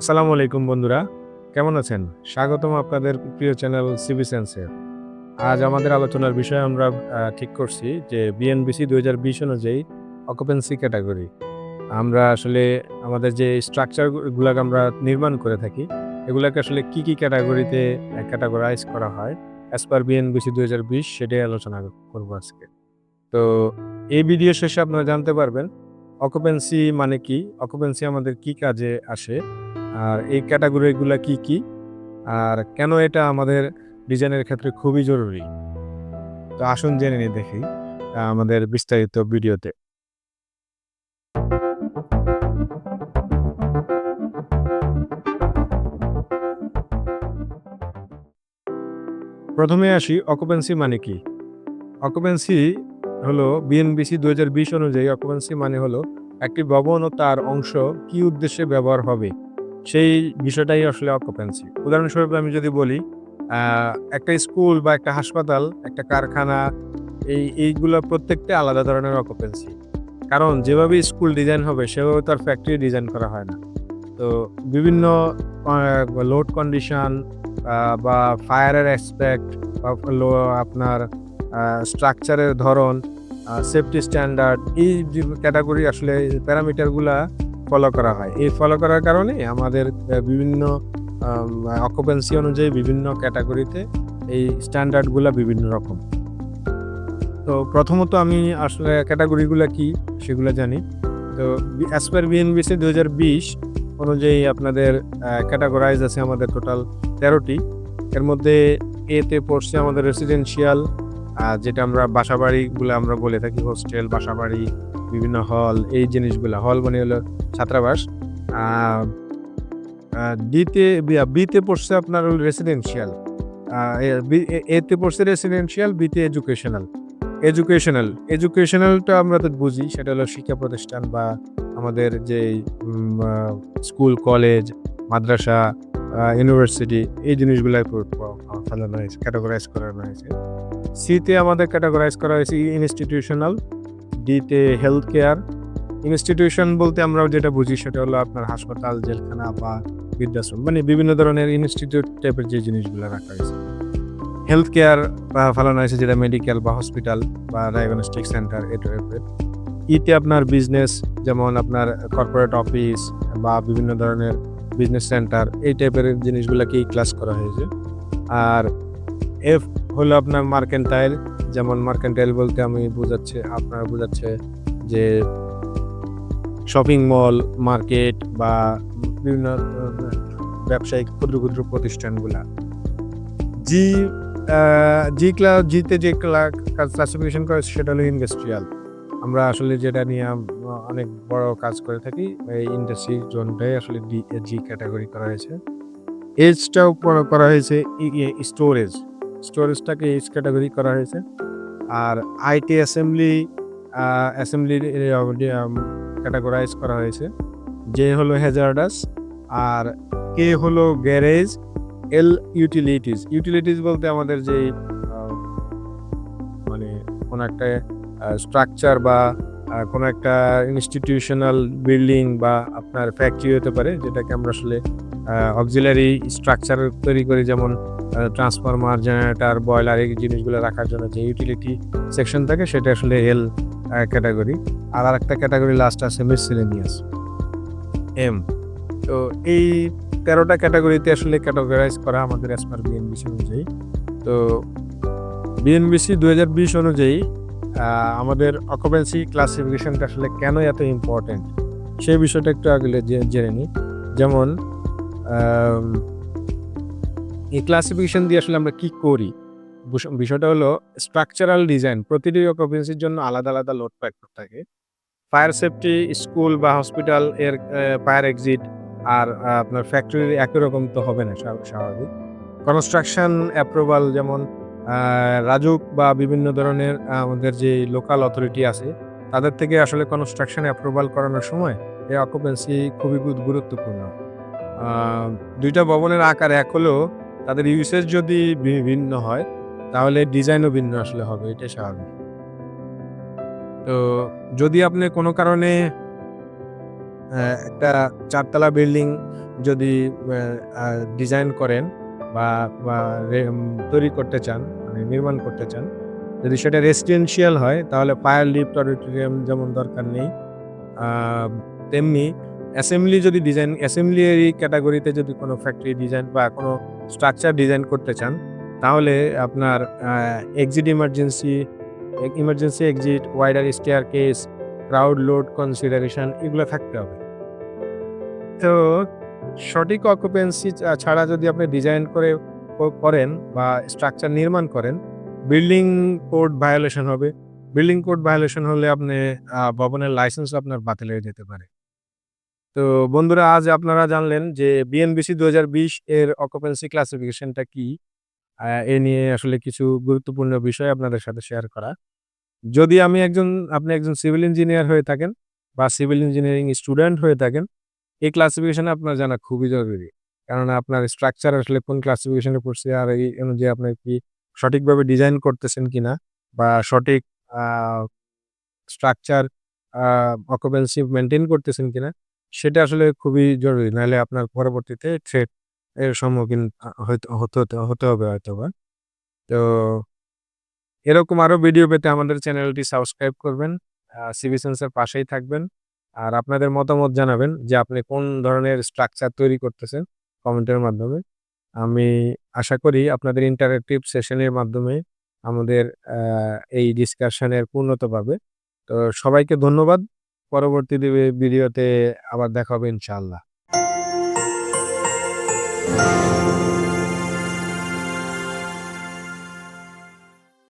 আসসালামু আলাইকুম বন্ধুরা, কেমন আছেন? স্বাগতম আপনাদের প্রিয় চ্যানেল সিবি সেন্সে। আজ আমাদের আলোচনার বিষয় আমরা ঠিক করছি যে বিএনবিসি দুই হাজার বিশ অনুযায়ী অকুপেন্সি ক্যাটাগরি আমরা আসলে আমাদের যে স্ট্রাকচারগুলোকে আমরা নির্মাণ করে থাকি, এগুলোকে আসলে কি কি ক্যাটাগরিতে ক্যাটাগরাইজ করা হয় অ্যাজ পার বিএনবিসি দুই হাজার বিশ সেটাই আলোচনা করব আজকে। তো এই ভিডিও শেষে আপনারা জানতে পারবেন অকুপেন্সি মানে কি? অকুপেন্সি আমাদের কি কাজে আসে? আর এই ক্যাটাগরিগুলো কি কি? আর কেন এটা আমাদের ডিজাইনের ক্ষেত্রে খুবই জরুরি? তো আসুন জেনে নিই দেখি আমাদের বিস্তারিত ভিডিওতে। প্রথমে আসি অকুপেন্সি মানে কি? অকুপেন্সি হলো বিএনবিসি দু হাজার বিশ অনুযায়ী অকুপেন্সি মানে হলো একটি ভবন ও তার অংশ কি উদ্দেশ্যে ব্যবহার হবে? সেই বিষয়টাই আসলে অকুপেন্সি উদাহরণস্বরূপ আমি যদি বলি একটা স্কুল বা একটা হাসপাতাল, একটা কারখানা, এই, এইগুলো প্রত্যেকটা আলাদা ধরনের অকুপেন্সি কারণ যেভাবে স্কুল ডিজাইন হবে, সেভাবে তার ফ্যাক্টরি ডিজাইন করা হয় না। তো বিভিন্ন লোড কন্ডিশন বা ফায়ারের অ্যাসপেক্ট বা আপনার স্ট্রাকচারের ধরন সেফটি স্ট্যান্ডার্ড এই ক্যাটাগরি আসলে প্যারামিটারগুলা ফলো করা হয়। এই ফলো করার কারণে আমাদের বিভিন্ন অকুপেন্সি অনুযায়ী বিভিন্ন ক্যাটাগরিতে এই স্ট্যান্ডার্ডগুলা বিভিন্ন রকম। তো প্রথমত আমি আসলে ক্যাটাগরিগুলো কি সেগুলো জানি। তো অ্যাজ পার বিএনবিসি দু হাজার বিশ অনুযায়ী আপনাদের ক্যাটাগরাইজ আছে আমাদের টোটাল তেরোটি। এর মধ্যে এতে পড়ছে আমাদের রেসিডেন্সিয়াল যেটা আমরা বাসাবাড়িগুলো আমরা বলে থাকি হোস্টেল বাসাবাড়ি বিভিন্ন হল এই জিনিসগুলো। হল মানে হলো ছাত্রাবাস। ডিতে বিতে পড়ছে আপনার রেসিডেন্সিয়াল এতে পড়ছে রেসিডেন্সিয়াল বিতে এডুকেশনাল এডুকেশনাল এডুকেশনালটা আমরা তো বুঝি, সেটা হলো শিক্ষা প্রতিষ্ঠান বা আমাদের যে স্কুল কলেজ মাদ্রাসা ইউনিভার্সিটি এই জিনিসগুলাই ফেলানো হয়েছে ক্যাটাগরাইজ করানো হয়েছে। সিতে আমাদের ক্যাটাগরাইজ করা হয়েছে ইনস্টিটিউশনাল ডিতে হেলথ কেয়ার ইনস্টিটিউশন বলতে আমরা যেটা বুঝি সেটা হলো আপনার হাসপাতাল, জেলখানা বা বৃদ্ধাশ্রম মানে বিভিন্ন ধরনের ইনস্টিটিউট টাইপের যে জিনিসগুলো রাখা হয়েছে। হেলথ কেয়ার বা ফেলানো হয়েছে যেটা মেডিকেল বা হসপিটাল বা ডায়াগনস্টিক সেন্টার এ টাইপের ইতে আপনার বিজনেস যেমন আপনার কর্পোরেট অফিস বা বিভিন্ন ধরনের বিজনেস সেন্টার এই টাইপের জিনিসগুলোকেই ক্লাস করা হয়েছে। আর এফ হলো আপনার মার্কেন্টাইল যেমন মার্কেন্টাইল বলতে আমি বোঝাচ্ছে, আপনার বোঝাচ্ছে যে শপিং মল মার্কেট বা বিভিন্ন ব্যবসায়িক ক্ষুদ্র ক্ষুদ্র প্রতিষ্ঠানগুলা। জি জি ক্লাস জিতে যে ক্লাস ক্লাসিফিকেশন করে, সেটা হলো ইন্ডাস্ট্রিয়াল আমরা আসলে যেটা নিয়ে অনেক বড় কাজ করে থাকি, এই ইন্ডাস্ট্রি জোনটাই আসলে ডি জি ক্যাটাগরি করা হয়েছে। এজটাও করা হয়েছে স্টোরেজ স্টোরেজটাকে এজ ক্যাটাগরি করা হয়েছে। আর আইটি অ্যাসেম্বলি অ্যাসেম্বলি ক্যাটাগরাইজ করা হয়েছে। যে হলো হ্যাজার্ডাস আর কে হলো গ্যারেজ এল ইউটিলিটিস ইউটিলিটিস বলতে আমাদের যে মানে কোনো একটা স্ট্রাকচার বা কোনো একটা ইনস্টিটিউশনাল বিল্ডিং বা আপনার ফ্যাক্টরি হতে পারে, যেটাকে আমরা আসলে অক্সিলারি স্ট্রাকচার তৈরি করি, যেমন ট্রান্সফরমার জেনারেটর বয়লার এই জিনিসগুলো রাখার জন্য যে ইউটিলিটি সেকশন থাকে, সেটা আসলে এল ক্যাটাগরি আর আর একটা ক্যাটাগরি লাস্ট আছে মিসিলেনিয়াস এম তো এই তেরোটা ক্যাটাগরিতে আসলে ক্যাটাগরাইজ করা আমাদের অ্যাজ পার বিএনবিসি অনুযায়ী। তো বিএনবিসি দু হাজার বিশ অনুযায়ী আমাদের অকুপেন্সি ক্লাসিফিকেশনটা আসলে কেন এত ইম্পর্টেন্ট সেই বিষয়টা একটু আগে জেনে নিই। যেমন এই ক্লাসিফিকেশন দিয়ে আসলে আমরা কি করি? বিষয়টা হলো স্ট্রাকচারাল ডিজাইন প্রতিটি অকুপেন্সির জন্য আলাদা আলাদা লোড ফ্যাক্টর থাকে। ফায়ার সেফটি স্কুল বা হসপিটাল এর ফায়ার এক্সিট আর আপনার ফ্যাক্টরির একই রকম তো হবে না স্বাভাবিক। কনস্ট্রাকশন অ্যাপ্রুভাল যেমন রাজুক বা বিভিন্ন ধরনের আমাদের যে লোকাল অথরিটি আছে, তাদের থেকে আসলে কনস্ট্রাকশন অ্যাপ্রুভাল করানোর সময় এই অকুপেন্সি খুবই গুরুত্বপূর্ণ। দুইটা ভবনের আকার এক হলেও তাদের ইউসেজ যদি ভিন্ন হয়, তাহলে ডিজাইনও ভিন্ন আসলে হবে এটা স্বাভাবিক। তো যদি আপনি কোনো কারণে একটা চারতলা বিল্ডিং যদি ডিজাইন করেন বা তৈরি করতে চান মানে নির্মাণ করতে চান, যদি সেটা রেসিডেন্সিয়াল হয়, তাহলে ফায়ার লিফট অডিটোরিয়াম যেমন দরকার নেই তেমনি অ্যাসেম্বলি যদি ডিজাইন অ্যাসেম্বলি ক্যাটাগরিতে যদি কোনো ফ্যাক্টরি ডিজাইন বা কোনো স্ট্রাকচার ডিজাইন করতে চান, তাহলে আপনার exit emergency emergency exit wider staircase crowd load consideration এগুলো থাকতে হবে। তো সঠিক অকুপেন্সি ছাড়া যদি আপনি ডিজাইন করে করেন বা স্ট্রাকচার নির্মাণ করেন বিল্ডিং কোড ভায়োলেশন হবে। বিল্ডিং কোড ভায়োলেশন হলে আপনি ভবনের লাইসেন্স আপনার বাতিল হয়ে যেতে পারে। তো বন্ধুরা, আজ আপনারা জানলেন যে বিএনবিসি দু হাজার বিশ এর অকুপেন্সি ক্লাসিফিকেশনটা কি। এ নিয়ে আসলে কিছু গুরুত্বপূর্ণ বিষয় আপনাদের সাথে শেয়ার করা। যদি আমি একজন, আপনি একজন সিভিল ইঞ্জিনিয়ার হয়ে থাকেন বা সিভিল ইঞ্জিনিয়ারিং স্টুডেন্ট হয়ে থাকেন, এই ক্লাসিফিকেশন আপনার জানা খুবই জরুরি। কারণ আপনার স্ট্রাকচার আসলে কোন ক্লাসিফিকেশনে পড়ছে আর এই অনুযায়ী আপনি কি সঠিকভাবে ডিজাইন করতেছেন কিনা বা সঠিক স্ট্রাকচার অকুপেন্সি মেনটেন করতেছেন কিনা সেটা আসলে খুবই জরুরি। নাহলে আপনার পরবর্তীতে থ্রেট এর সম্মুখীন হতে হতে হবে হয়তো বা তো এরকম আরও ভিডিও পেতে আমাদের চ্যানেলটি সাবস্ক্রাইব করবেন সিভি সেন্সের পাশেই থাকবেন। আর আপনাদের মতামত জানাবেন যে আপনি কোন ধরনের স্ট্রাকচার তৈরি করতেছেন কমেন্টের মাধ্যমে। আমি আশা করি আপনাদের ইন্টারেক্টিভ সেশনের মাধ্যমে আমাদের এই ডিসকাশনের পূর্ণতা পাবে। তো সবাইকে ধন্যবাদ। পরবর্তী ভিডিওতে আবার দেখা হবে ইনশাআল্লাহ।